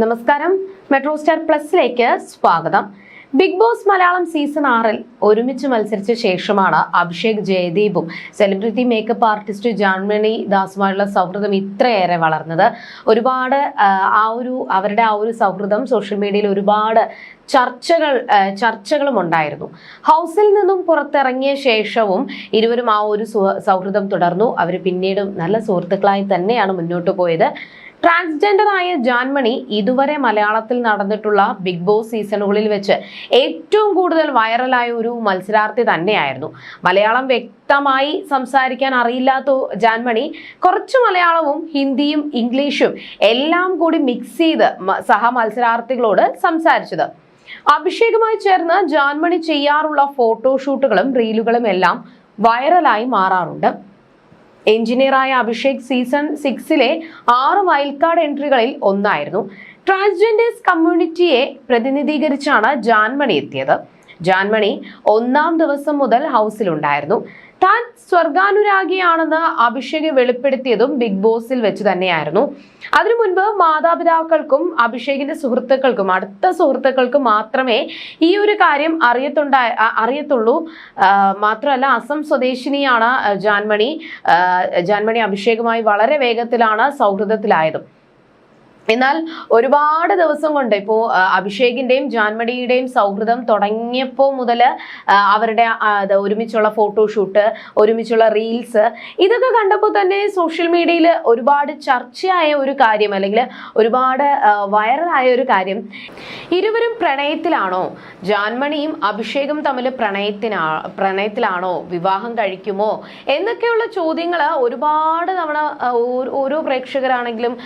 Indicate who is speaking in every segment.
Speaker 1: നമസ്കാരം. Metro star പ്ലസിലേക്ക് സ്വാഗതം. Big Boss Malayalam season ആറിൽ ഒരുമിച്ച് മത്സരിച്ച ശേഷമാണ് അഭിഷേക് ജയദീപും സെലിബ്രിറ്റി മേക്കപ്പ് ആർട്ടിസ്റ്റ് ജാൻമണി ദാസുമായുള്ള സൗഹൃദം ഇത്രയേറെ വളർന്നത്. ഒരുപാട് ആ, ഒരു അവരുടെ ആ ഒരു സൗഹൃദം സോഷ്യൽ മീഡിയയിൽ ഒരുപാട് ചർച്ചകൾ ചർച്ചകളും ഉണ്ടായിരുന്നു. ഹൗസിൽ നിന്നും പുറത്തിറങ്ങിയ ശേഷവും ഇരുവരും ആ ഒരു സൗഹൃദം തുടർന്നു. അവർ പിന്നീടും നല്ല സുഹൃത്തുക്കളായി തന്നെയാണ് മുന്നോട്ട് പോയത്. ട്രാൻസ്ജെൻഡർ ആയ ജാൻമണി ഇതുവരെ മലയാളത്തിൽ നടന്നിട്ടുള്ള ബിഗ് ബോസ് സീസണുകളിൽ വെച്ച് ഏറ്റവും കൂടുതൽ വൈറലായ ഒരു മത്സരാർത്ഥി തന്നെയായിരുന്നു. മലയാളം വ്യക്തമായി സംസാരിക്കാൻ അറിയില്ലാത്ത ജാൻമണി കുറച്ച് മലയാളവും ഹിന്ദിയും ഇംഗ്ലീഷും എല്ലാം കൂടി മിക്സ് ചെയ്ത് സഹ മത്സരാർത്ഥികളോട് സംസാരിച്ചത്. അഭിഷേകുമായി ചേർന്ന് ജാൻമണി ചെയ്യാറുള്ള ഫോട്ടോഷൂട്ടുകളും റീലുകളും എല്ലാം വൈറലായി മാറാറുണ്ട്. എഞ്ചിനീയറായ അഭിഷേക് സീസൺ സിക്സിലെ ആറ് വൈൽഡ് കാർഡ് എൻട്രികളിൽ ഒന്നായിരുന്നു. ട്രാൻസ്ജെൻഡേഴ്സ് കമ്മ്യൂണിറ്റിയെ പ്രതിനിധീകരിച്ചാണ് ജാൻമണി എത്തിയത്. ജാൻമണി ഒന്നാം ദിവസം മുതൽ ഹൗസിലുണ്ടായിരുന്നു. താൻ സ്വർഗാനുരാഗിയാണെന്ന് അഭിഷേക് വെളിപ്പെടുത്തിയതും ബിഗ് ബോസിൽ വെച്ച് തന്നെയായിരുന്നു. അതിനു മുൻപ് മാതാപിതാക്കൾക്കും അഭിഷേകിന്റെ സുഹൃത്തുക്കൾക്കും അടുത്ത സുഹൃത്തുക്കൾക്കും മാത്രമേ ഈ ഒരു കാര്യം അറിയത്തുണ്ടായ അറിയത്തുള്ളൂ. മാത്രമല്ല അസം സ്വദേശിനിയാണ് ജാൻമണി. ജാൻമണി അഭിഷേകുമായി വളരെ വേഗത്തിലാണ് സൗഹൃദത്തിലായതും. എന്നാൽ ഒരുപാട് ദിവസം കൊണ്ട് ഇപ്പോൾ അഭിഷേകിന്റെയും ജാൻമടിയുടെയും സൗഹൃദം തുടങ്ങിയപ്പോൾ മുതൽ അവരുടെ ഒരുമിച്ചുള്ള ഫോട്ടോഷൂട്ട് ഒരുമിച്ചുള്ള റീൽസ് ഇതൊക്കെ കണ്ടപ്പോൾ തന്നെ സോഷ്യൽ മീഡിയയിൽ ഒരുപാട് ചർച്ചയായ ഒരു കാര്യം അല്ലെങ്കിൽ ഒരുപാട് വൈറലായ ഒരു കാര്യം. ഇരുവരും പ്രണയത്തിലാണോ? ജാൻമണിയും അഭിഷേകും തമ്മിൽ പ്രണയത്തിനാ പ്രണയത്തിലാണോ? വിവാഹം കഴിക്കുമോ? എന്നൊക്കെയുള്ള ചോദ്യങ്ങൾ ഒരുപാട് തവണ ഓരോ- പ്രേക്ഷകരാണെങ്കിലും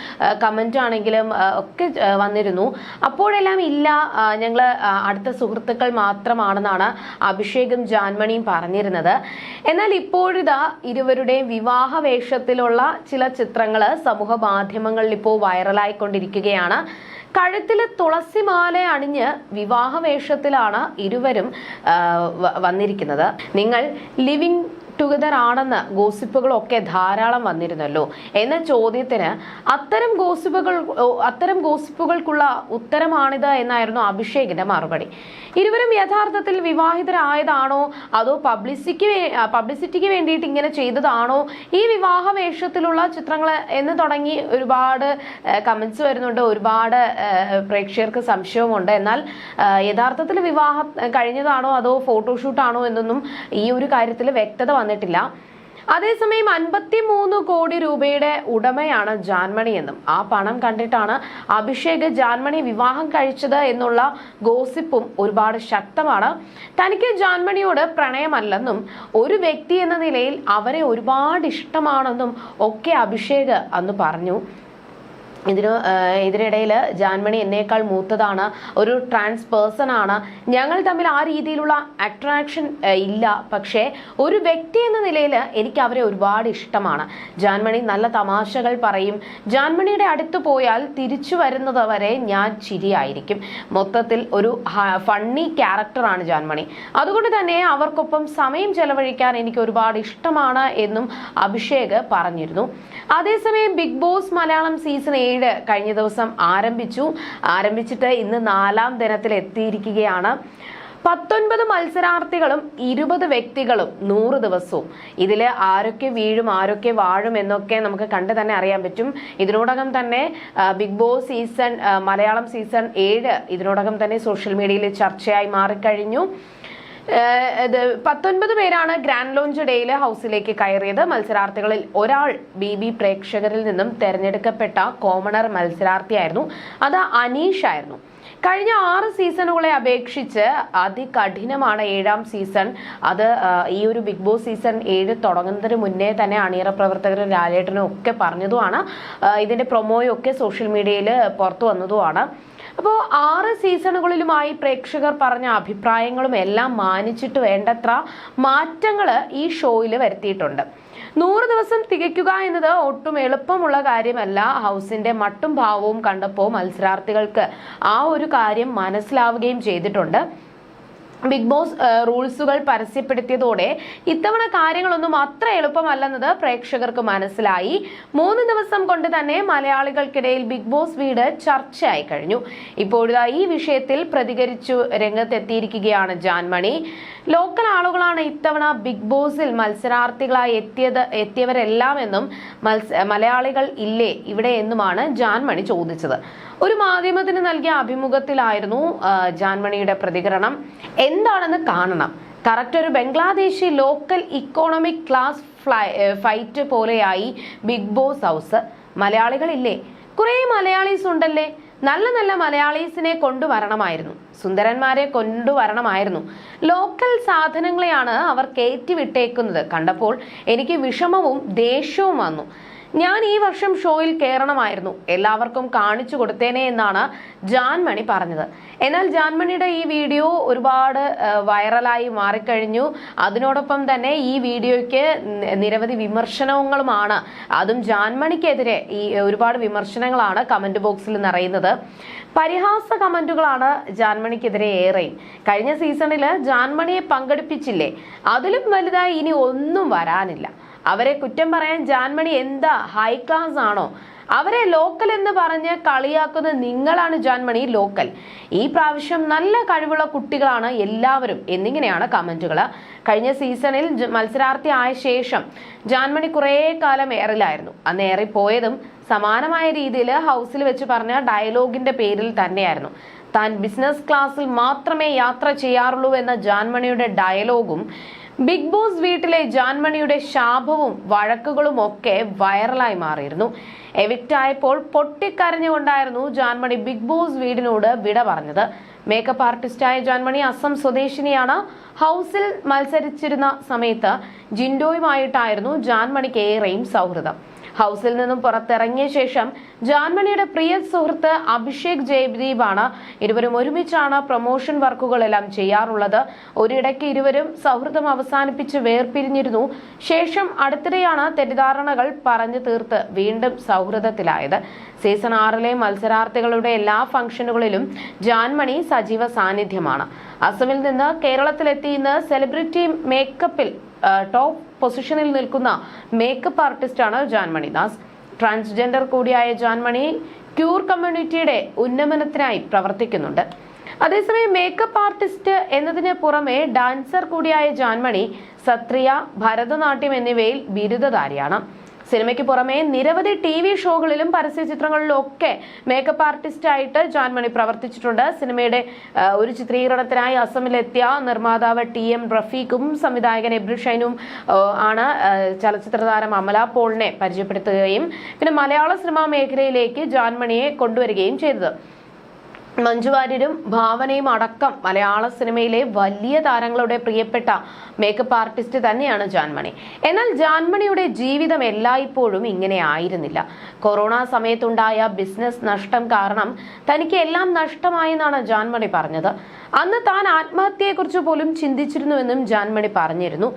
Speaker 1: കമന്റ് ആണെങ്കിലും ഒക്കെ വന്നിരുന്നു. അപ്പോഴെല്ലാം ഇല്ല ഞങ്ങൾ അടുത്ത സുഹൃത്തുക്കൾ മാത്രമാണെന്നാണ് അഭിഷേകും ജാൻമണിയും പറഞ്ഞിരുന്നത്. എന്നാൽ ഇപ്പോഴിതാ ഇരുവരുടെയും വിവാഹ വേഷത്തിലുള്ള ചില ചിത്രങ്ങൾ സമൂഹ മാധ്യമങ്ങളിൽ ഇപ്പോൾ വൈറലായിക്കൊണ്ടിരിക്കുകയാണ്. കഴുത്തിൽ തുളസിമാല അണിഞ്ഞ് വിവാഹ വേഷത്തിലാണ് ഇരുവരും വന്നിരിക്കുന്നത്. നിങ്ങൾ ടുഗദർ ആണെന്ന് ഗോസിപ്പുകളൊക്കെ ധാരാളം വന്നിരുന്നല്ലോ. എന്ന ചോദ്യത്തിന് അത്തരം ഗോസിപ്പുകൾ അത്തരം ഗോസിപ്പുകൾക്കുള്ള ഉത്തരമാണിത് എന്നായിരുന്നു അഭിഷേകിന്റെ മറുപടി. ഇരുവരും യഥാർത്ഥത്തിൽ വിവാഹിതരായതാണോ? അതോ പബ്ലിസിക്ക് പബ്ലിസിറ്റിക്ക് വേണ്ടിയിട്ട് ഇങ്ങനെ ചെയ്തതാണോ? ഈ വിവാഹ വേഷത്തിലുള്ള ചിത്രങ്ങൾ എന്ന് തുടങ്ങി ഒരുപാട് കമന്റ്സ് വരുന്നുണ്ട്. ഒരുപാട് പ്രേക്ഷകർക്ക് സംശയവുമുണ്ട്. എന്നാൽ യഥാർത്ഥത്തിൽ വിവാഹം കഴിഞ്ഞതാണോ? അതോ ഫോട്ടോഷൂട്ടാണോ എന്നൊന്നും ഈ ഒരു കാര്യത്തിൽ വ്യക്തത വന്നിട്ടില്ല. അതേസമയം അൻപത്തി മൂന്ന് കോടി രൂപയുടെ ഉടമയാണ് ജാൻമണി എന്നും ആ പണം കണ്ടിട്ടാണ് അഭിഷേക് ജാൻമണി വിവാഹം കഴിച്ചത് എന്നുള്ള ഗോസിപ്പും ഒരുപാട് ശക്തമാണ്. തനിക്ക് ജാൻമണിയോട് പ്രണയമല്ലെന്നും ഒരു വ്യക്തി എന്ന നിലയിൽ അവരെ ഒരുപാട് ഇഷ്ടമാണെന്നും ഒക്കെ അഭിഷേക് അന്ന് പറഞ്ഞു. ഇതിന് ഇതിനിടയിൽ ജാൻമണി എന്നേക്കാൾ മൂത്തതാണ് ഒരു ട്രാൻസ് പേഴ്സൺ ആണ്. ഞങ്ങൾ തമ്മിൽ ആ രീതിയിലുള്ള അട്രാക്ഷൻ ഇല്ല. പക്ഷേ ഒരു വ്യക്തി എന്ന നിലയിൽ എനിക്ക് അവരെ ഒരുപാട് ഇഷ്ടമാണ്. ജാൻമണി നല്ല തമാശകൾ പറയും. ജാൻമണിയുടെ അടുത്ത് പോയാൽ തിരിച്ചു വരുന്നത് വരെ ഞാൻ ചിരിയായിരിക്കും. മൊത്തത്തിൽ ഒരു ഫണ്ണി ക്യാരക്ടറാണ് ജാൻമണി. അതുകൊണ്ട് തന്നെ അവർക്കൊപ്പം സമയം ചെലവഴിക്കാൻ എനിക്ക് ഒരുപാട് ഇഷ്ടമാണ് എന്നും അഭിഷേക് പറഞ്ഞിരുന്നു. അതേസമയം ബിഗ് ബോസ് മലയാളം സീസൺ ഏഴ് കഴിഞ്ഞ ദിവസം ആരംഭിച്ചു. ആരംഭിച്ചിട്ട് ഇന്ന് നാലാം ദിനത്തിൽ എത്തിയിരിക്കുകയാണ്. പത്തൊൻപത് മത്സരാർത്ഥികളും ഇരുപത് വ്യക്തികളും നൂറ് ദിവസവും. ഇതിൽ ആരൊക്കെ വീഴും ആരൊക്കെ വാഴും എന്നൊക്കെ നമുക്ക് കണ്ട് തന്നെ അറിയാൻ പറ്റും. ഇതിനോടകം തന്നെ Bigg Boss season Malayalam season ഏഴ് ഇതിനോടകം തന്നെ സോഷ്യൽ മീഡിയയിൽ ചർച്ചയായി മാറിക്കഴിഞ്ഞു. പത്തൊൻപത് പേരാണ് ഗ്രാൻഡ് ലോഞ്ച് ഡേയിൽ ഹൗസിലേക്ക് കയറിയത്. മത്സരാർത്ഥികളിൽ ഒരാൾ ബി ബി പ്രേക്ഷകരിൽ നിന്നും തെരഞ്ഞെടുക്കപ്പെട്ട കോമണർ മത്സരാർത്ഥിയായിരുന്നു. അത് അനീഷ് ആയിരുന്നു. കഴിഞ്ഞ ആറ് സീസണുകളെ അപേക്ഷിച്ച് അതികഠിനമാണ് ഏഴാം സീസൺ. അത് ഈ ഒരു ബിഗ് ബോസ് സീസൺ ഏഴ് തുടങ്ങുന്നതിന് മുന്നേ തന്നെ അണിയറ പ്രവർത്തകരും ലാലേട്ടനും ഒക്കെ പറഞ്ഞതുമാണ്. ഇതിന്റെ പ്രൊമോയും ഒക്കെ സോഷ്യൽ മീഡിയയിൽ പുറത്തു വന്നതുമാണ്. അപ്പോൾ ആറ് സീസണുകളിലുമായി പ്രേക്ഷകർ പറഞ്ഞ അഭിപ്രായങ്ങളും എല്ലാം മാനിച്ചിട്ട് വേണ്ടത്ര മാറ്റങ്ങൾ ഈ ഷോയിൽ വരുത്തിയിട്ടുണ്ട്. നൂറ് ദിവസം തികയ്ക്കുക എന്നത് ഒട്ടും എളുപ്പമുള്ള കാര്യമല്ല. ഹൗസിന്റെ മട്ടും ഭാവവും കണ്ടപ്പോൾ മത്സരാർത്ഥികൾക്ക് ആ ഒരു കാര്യം മനസ്സിലാവുകയും ചെയ്തിട്ടുണ്ട്. ബിഗ് ബോസ് റൂൾസുകൾ പരസ്യപ്പെടുത്തിയതോടെ ഇത്തവണ കാര്യങ്ങളൊന്നും അത്ര എളുപ്പമല്ലെന്നത് പ്രേക്ഷകർക്ക് മനസ്സിലായി. മൂന്ന് ദിവസം കൊണ്ട് തന്നെ മലയാളികൾക്കിടയിൽ ബിഗ് ബോസ് വീട് ചർച്ചയായി കഴിഞ്ഞു. ഇപ്പോഴത്തെ ഈ വിഷയത്തിൽ പ്രതികരിച്ചു രംഗത്തെത്തിയിരിക്കുകയാണ് ജാൻമണി. ലോക്കൽ ആളുകളാണ് ഇത്തവണ ബിഗ് ബോസിൽ മത്സരാർത്ഥികളായി എത്തിയത് എത്തിയവരെല്ലാം എന്നും മത്സ മലയാളികൾ ഇല്ലേ ഇവിടെ എന്നുമാണ് ജാൻമണി ചോദിച്ചത്. ഒരു മാധ്യമത്തിന് നൽകിയ അഭിമുഖത്തിലായിരുന്നു ജാൻമണിയുടെ പ്രതികരണം. എന്താണെന്ന് കാണണം. കറക്റ്റ് ഒരു Bangladeshi local economic class flight പോലെയായി ബിഗ് ബോസ് ഹൗസ്. മലയാളികളില്ലേ? കുറേ മലയാളീസ് ഉണ്ടല്ലേ? നല്ല നല്ല മലയാളീസിനെ കൊണ്ടുവരണമായിരുന്നു. സുന്ദരന്മാരെ കൊണ്ടുവരണമായിരുന്നു. ലോക്കൽ സാധനങ്ങളെയാണ് അവർ കയറ്റിവിട്ടേക്കുന്നത്. കണ്ടപ്പോൾ എനിക്ക് വിഷമവും ദേഷ്യവും വന്നു. ഞാൻ ഈ വർഷം ഷോയിൽ കയറണമായിരുന്നു എല്ലാവർക്കും കാണിച്ചു കൊടുത്തേനെ എന്നാണ് ജാൻമണി പറഞ്ഞത്. എന്നാൽ ജാൻമണിയുടെ ഈ വീഡിയോ ഒരുപാട് വൈറലായി മാറിക്കഴിഞ്ഞു. അതിനോടൊപ്പം തന്നെ ഈ വീഡിയോയ്ക്ക് നിരവധി വിമർശനങ്ങളുമാണ് അതും ജാൻമണിക്കെതിരെ ഈ ഒരുപാട് വിമർശനങ്ങളാണ് കമന്റ് ബോക്സിൽ നിറയുന്നത്. പരിഹാസ കമന്റുകളാണ് ജാൻമണിക്കെതിരെ ഏറെയും. കഴിഞ്ഞ സീസണിൽ ജാൻമണിയെ പങ്കെടുപ്പിച്ചില്ലേ? അതിലും വലുതായി ഇനി ഒന്നും വരാനില്ല. അവരെ കുറ്റം പറയാൻ ജാൻമണി എന്താ ഹൈ ക്ലാസ് ആണോ? അവരെ ലോക്കൽ എന്ന് പറഞ്ഞ് കളിയാക്കുന്ന നിങ്ങളാണ് ജാൻമണി ലോക്കൽ ഈ പ്രാവശ്യം നല്ല കഴിവുള്ള കുട്ടികളാണ് എല്ലാവരും എന്നിങ്ങനെയാണ് കമന്റുകൾ കഴിഞ്ഞ സീസണിൽ മത്സരാർത്ഥി ആയ ശേഷം ജാൻമണി കുറേ കാലം ഏറിലായിരുന്നു. അന്ന് ഏറിപ്പോയതും സമാനമായ രീതിയിൽ ഹൗസിൽ വെച്ച് പറഞ്ഞ ഡയലോഗിന്റെ പേരിൽ തന്നെയായിരുന്നു. താൻ ബിസിനസ് ക്ലാസ്സിൽ മാത്രമേ യാത്ര ചെയ്യാറുള്ളൂ എന്ന ജാൻമണിയുടെ ഡയലോഗും ബിഗ് ബോസ് വീട്ടിലെ ജാൻമണിയുടെ ശാപവും വഴക്കുകളും ഒക്കെ വൈറലായി മാറിയിരുന്നു. എവിക്റ്റ് ആയപ്പോൾ പൊട്ടിക്കരഞ്ഞുകൊണ്ടായിരുന്നു ജാൻമണി ബിഗ് ബോസ് വീടിനോട് വിട പറഞ്ഞത്. മേക്കപ്പ് ആർട്ടിസ്റ്റായ ജാൻമണി അസം സ്വദേശിനിയാണ്. ഹൗസിൽ മത്സരിച്ചിരുന്ന സമയത്ത് ജിൻഡോയുമായിട്ടായിരുന്നു ജാൻമണിക്ക് ഏറെയും സൗഹൃദം. ഹൗസിൽ നിന്നും പുറത്തിറങ്ങിയ ശേഷം ജാൻമണിയുടെ പ്രിയ സുഹൃത്ത് അഭിഷേക് ജയദീപാണ് ഇരുവരും ഒരുമിച്ചാണ് പ്രൊമോഷൻ വർക്കുകളെല്ലാം ചെയ്യാറുള്ളത്. ഒരിടയ്ക്ക് ഇരുവരും സൗഹൃദം അവസാനിപ്പിച്ച് വേർപിരിഞ്ഞിരുന്നു. ശേഷം അടുത്തിടെയാണ് തെറ്റിദ്ധാരണകൾ പറഞ്ഞു തീർത്ത് വീണ്ടും സൗഹൃദത്തിലായത്. സീസൺ ആറിലെ മത്സരാർത്ഥികളുടെ എല്ലാ ഫംഗ്ഷനുകളിലും ജാൻമണി സജീവ സാന്നിധ്യമാണ്. അസമിൽ നിന്ന് കേരളത്തിലെത്തി ഇന്ന് സെലിബ്രിറ്റി മേക്കപ്പിൽ ടോപ്പ് പൊസിഷനിൽ നിൽക്കുന്ന മേക്കപ്പ് ആർട്ടിസ്റ്റാണ് ജാൻമണി ദാസ് ട്രാൻസ്ജെൻഡർ കൂടിയായ ജാൻമണി ക്യൂർ കമ്മ്യൂണിറ്റിയുടെ ഉന്നമനത്തിനായി പ്രവർത്തിക്കുന്നുണ്ട്. അതേസമയം മേക്കപ്പ് ആർട്ടിസ്റ്റ് എന്നതിന് പുറമെ ഡാൻസർ കൂടിയായ ജാൻമണി സത്രിയ ഭരതനാട്യം എന്നിവയിൽ ബിരുദധാരിയാണ്. സിനിമയ്ക്ക് പുറമെ നിരവധി ടി വി ഷോകളിലും പരസ്യ ചിത്രങ്ങളിലും ഒക്കെ മേക്കപ്പ് ആർട്ടിസ്റ്റ് ആയിട്ട് ജാൻമണി പ്രവർത്തിച്ചിട്ടുണ്ട്. സിനിമയുടെ ഒരു ചിത്രീകരണത്തിനായി അസമിലെത്തിയ നിർമ്മാതാവ് ടി എം റഫീഖും സംവിധായകൻ എബ്രു ഷൈനും ആണ് ചലച്ചിത്ര താരം അമല പോളിനെ പരിചയപ്പെടുത്തുകയും പിന്നെ മലയാള സിനിമാ മേഖലയിലേക്ക് ജാൻമണിയെ കൊണ്ടുവരികയും ചെയ്തത്. മഞ്ജു വാര്യരും ഭാവനയും അടക്കം മലയാള സിനിമയിലെ വലിയ താരങ്ങളുടെ പ്രിയപ്പെട്ട മേക്കപ്പ് ആർട്ടിസ്റ്റ് തന്നെയാണ് ജാൻമണി. എന്നാൽ ജാൻമണിയുടെ ജീവിതം എല്ലായ്പ്പോഴും ഇങ്ങനെ ആയിരുന്നില്ല. കൊറോണ സമയത്തുണ്ടായ ബിസിനസ് നഷ്ടം കാരണം തനിക്ക് എല്ലാം നഷ്ടമായെന്നാണ് ജാൻമണി പറഞ്ഞത്. അന്ന് താൻ ആത്മഹത്യയെക്കുറിച്ച് പോലും ചിന്തിച്ചിരുന്നുവെന്നും ജാൻമണി പറഞ്ഞിരുന്നു.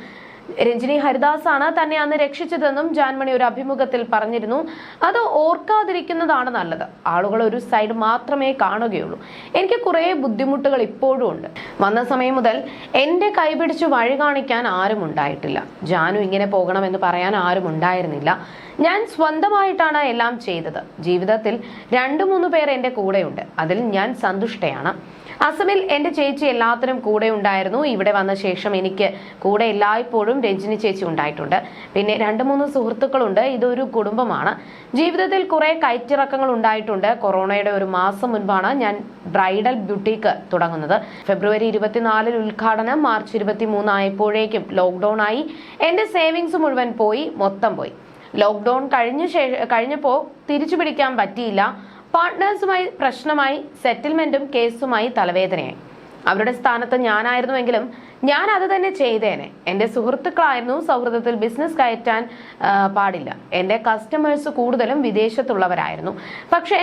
Speaker 1: രഞ്ജിനി ഹരിദാസ് ആണ് തന്നെ അന്ന് രക്ഷിച്ചതെന്നും ജാൻമണി ഒരു അഭിമുഖത്തിൽ പറഞ്ഞിരുന്നു. അത് ഓർക്കാതിരിക്കുന്നതാണ് നല്ലത്. ആളുകൾ ഒരു സൈഡ് മാത്രമേ കാണുകയുള്ളൂ. എനിക്ക് കുറേ ബുദ്ധിമുട്ടുകൾ ഇപ്പോഴും ഉണ്ട്. വന്ന സമയം മുതൽ എന്റെ കൈപിടിച്ച് വഴി കാണിക്കാൻ ആരും ഉണ്ടായിട്ടില്ല. ജാനു ഇങ്ങനെ പോകണമെന്ന് പറയാൻ ആരും ഉണ്ടായിരുന്നില്ല. ഞാൻ സ്വന്തമായിട്ടാണ് എല്ലാം ചെയ്തത്. ജീവിതത്തിൽ രണ്ടു മൂന്ന് പേർ എന്റെ കൂടെയുണ്ട്. അതിൽ ഞാൻ സന്തുഷ്ടയാണ്. അസമിൽ എന്റെ ചേച്ചി എല്ലാത്തിനും കൂടെ ഉണ്ടായിരുന്നു. ഇവിടെ വന്ന ശേഷം എനിക്ക് കൂടെ എല്ലായ്പ്പോഴും രഞ്ജിനി ചേച്ചി ഉണ്ടായിട്ടുണ്ട്. പിന്നെ രണ്ട് മൂന്ന് സുഹൃത്തുക്കളുണ്ട്. ഇതൊരു കുടുംബമാണ്. ജീവിതത്തിൽ കുറേ കയറ്റിറക്കങ്ങൾ ഉണ്ടായിട്ടുണ്ട്. കൊറോണയുടെ ഒരു മാസം മുൻപാണ് ഞാൻ ബ്രൈഡൽ ബ്യൂട്ടിക്ക് തുടങ്ങുന്നത്. ഫെബ്രുവരി ഇരുപത്തിനാലിൽ ഉദ്ഘാടനം മാർച്ച് ഇരുപത്തി മൂന്നായപ്പോഴേക്കും ലോക്ക്ഡൌൺ ആയി. എന്റെ സേവിങ്സ് മുഴുവൻ പോയി മൊത്തം പോയി. ലോക്ക്ഡൌൺ കഴിഞ്ഞ ശേഷം കഴിഞ്ഞപ്പോൾ തിരിച്ചു പിടിക്കാൻ പറ്റിയില്ല. പാർട്ട്നേഴ്സുമായി പ്രശ്നമായി സെറ്റിൽമെന്റും കേസുമായി തലവേദനയായി. അവരുടെ സ്ഥാനത്ത് ഞാനായിരുന്നുവെങ്കിലും ഞാൻ അത് തന്നെ ചെയ്തേനെ. എന്റെ സുഹൃത്തുക്കളായിരുന്നു സൗഹൃദത്തിൽ ബിസിനസ് കയറ്റാൻ പാടില്ല. എന്റെ കസ്റ്റമേഴ്സ് കൂടുതലും വിദേശത്തുള്ളവരായിരുന്നു. പക്ഷേ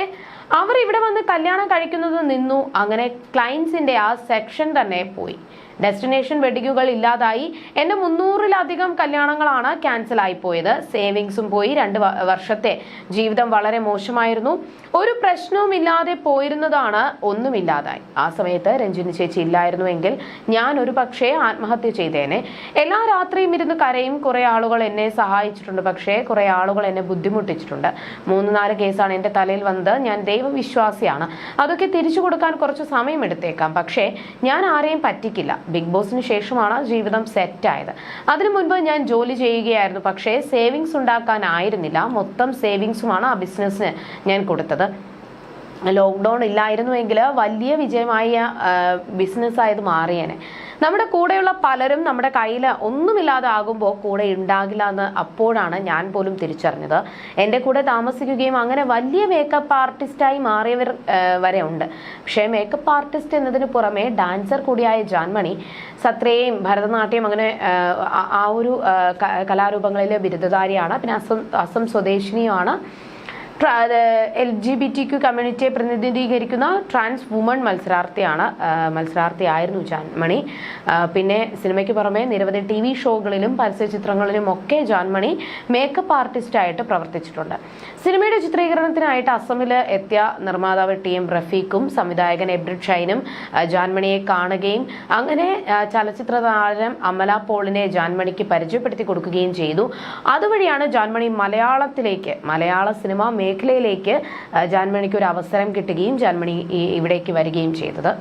Speaker 1: അവർ ഇവിടെ വന്ന് കല്യാണം കഴിക്കുന്നത് നിന്നു. അങ്ങനെ ക്ലയൻസിന്റെ ആ സെക്ഷൻ തന്നെ പോയി. ഡെസ്റ്റിനേഷൻ വെഡിങ്ങുകൾ ഇല്ലാതായി. എന്റെ മുന്നൂറിലധികം കല്യാണങ്ങളാണ് ക്യാൻസൽ ആയി പോയത്. സേവിങ്സും പോയി രണ്ട് വർഷത്തെ ജീവിതം വളരെ മോശമായിരുന്നു. ഒരു പ്രശ്നവും ഇല്ലാതെ പോയിരുന്നതാണ് ഒന്നുമില്ലാതായി. ആ സമയത്ത് രഞ്ജിനി ചേച്ചി ഇല്ലായിരുന്നുവെങ്കിൽ ഞാൻ ഒരു പക്ഷേ ആത്മഹത്യ ചെയ്തേനെ. എല്ലാ രാത്രിയും ഇരുന്ന് കരയും. കുറെ ആളുകൾ എന്നെ സഹായിച്ചിട്ടുണ്ട്. പക്ഷേ കുറെ ആളുകൾ എന്നെ ബുദ്ധിമുട്ടിച്ചിട്ടുണ്ട്. മൂന്ന് നാല് കേസാണ് എന്റെ തലയിൽ വന്നത്. ഞാൻ ദൈവവിശ്വാസിയാണ്. അതൊക്കെ തിരിച്ചു കൊടുക്കാൻ കുറച്ച് സമയം എടുത്തേക്കാം. പക്ഷേ ഞാൻ ആരെയും പറ്റിക്കില്ല. ബിഗ് ബോസിന് ശേഷമാണ് ജീവിതം സെറ്റായത്. അതിനു മുൻപ് ഞാൻ ജോലി ചെയ്യുകയായിരുന്നു. പക്ഷേ സേവിങ്സ് ഉണ്ടാക്കാനായിരുന്നില്ല. മൊത്തം സേവിങ്സുമാണ് ആ ബിസിനസ്സിന് ഞാൻ കൊടുത്തത്. ലോക്ക്ഡൗൺ ഇല്ലായിരുന്നുവെങ്കിൽ വലിയ വിജയമായ ബിസിനസ്സായത് മാറിയേനെ. നമ്മുടെ കൂടെയുള്ള പലരും നമ്മുടെ കയ്യിൽ ഒന്നുമില്ലാതെ ആകുമ്പോൾ കൂടെ ഉണ്ടാകില്ല എന്ന് അപ്പോഴാണ് ഞാൻ പോലും തിരിച്ചറിഞ്ഞത്. എന്റെ കൂടെ താമസിക്കുകയും അങ്ങനെ വലിയ മേക്കപ്പ് ആർട്ടിസ്റ്റായി മാറിയവർ വരെ ഉണ്ട്. പക്ഷേ മേക്കപ്പ് ആർട്ടിസ്റ്റ് എന്നതിന് പുറമെ ഡാൻസർ കൂടിയായ ജാൻമണി സത്രയും ഭരതനാട്യം അങ്ങനെ ആ, ഒരു കലാരൂപങ്ങളിലെ ബിരുദധാരിയാണ്. പിന്നെ Assam Assam സ്വദേശിനിയുമാണ്. L G B T Q കമ്മ്യൂണിറ്റിയെ പ്രതിനിധീകരിക്കുന്ന ട്രാൻസ് വുമൺ മത്സരാർത്ഥിയാണ് മത്സരാർത്ഥിയായിരുന്നു ജാൻമണി. പിന്നെ സിനിമയ്ക്ക് പുറമെ നിരവധി ടി വി ഷോകളിലും പരസ്യചിത്രങ്ങളിലും ഒക്കെ ജാൻമണി മേക്കപ്പ് ആർട്ടിസ്റ്റായിട്ട് പ്രവർത്തിച്ചിട്ടുണ്ട്. സിനിമയുടെ ചിത്രീകരണത്തിനായിട്ട് അസമിൽ എത്തിയ നിർമ്മാതാവ് ടി എം റഫീഖും സംവിധായകൻ എബ്രിഡ് ഷൈനും ജാൻമണിയെ കാണുകയും അങ്ങനെ ചലച്ചിത്ര താരം അമല പോളിനെ ജാൻമണിക്ക് പരിചയപ്പെടുത്തി കൊടുക്കുകയും ചെയ്തു. അതുവഴിയാണ് ജാൻമണി മലയാളത്തിലേക്ക് മലയാള സിനിമ മേഖലയിലേക്ക് ജാൻമണിക്ക് ഒരു അവസരം കിട്ടുകയും ജാൻമണി ഇവിടേക്ക് വരികയും ചെയ്തത്.